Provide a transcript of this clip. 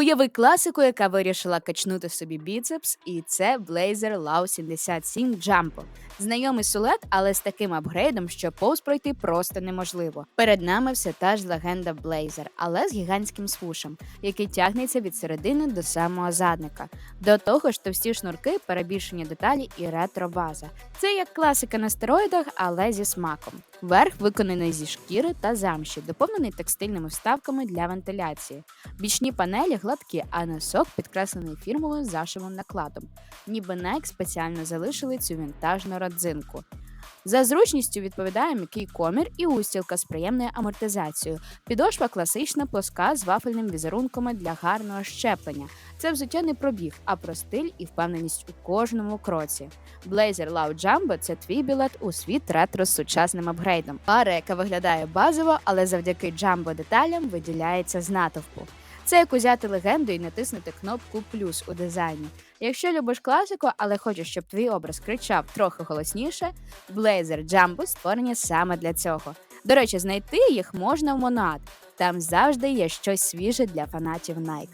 Уяви класику, яка вирішила качнути собі біцепс, і це Blazer Law 77 Jumbo. Знайомий сулет, але з таким апгрейдом, що повз пройти просто неможливо. Перед нами все та ж легенда Blazer, але з гігантським свушем, який тягнеться від середини до самого задника. До того ж, товсті шнурки, перебільшені деталі і ретро-база. Це як класика на стероїдах, але зі смаком. Верх виконаний зі шкіри та замші, доповнений текстильними вставками для вентиляції. Бічні панелі гладкі, а носок підкреслений фірмовим зашивим накладом. Ніби Nike спеціально залишили цю вінтажну родзинку. За зручністю відповідає м'який комір і устілка з приємною амортизацією. Підошва класична плоска з вафельним візерунками для гарного щеплення. Це взуття не про біг, а про стиль і впевненість у кожному кроці. Blazer Loud Jumbo – це твій білет у світ ретро з сучасним апгрейдом. Пара, яка виглядає базово, але завдяки джамбо деталям виділяється з натовпу. Це як узяти легенду і натиснути кнопку плюс у дизайні. Якщо любиш класику, але хочеш, щоб твій образ кричав трохи голосніше, Blazer Jumbo створені саме для цього. До речі, знайти їх можна в Монад. Там завжди є щось свіже для фанатів Nike.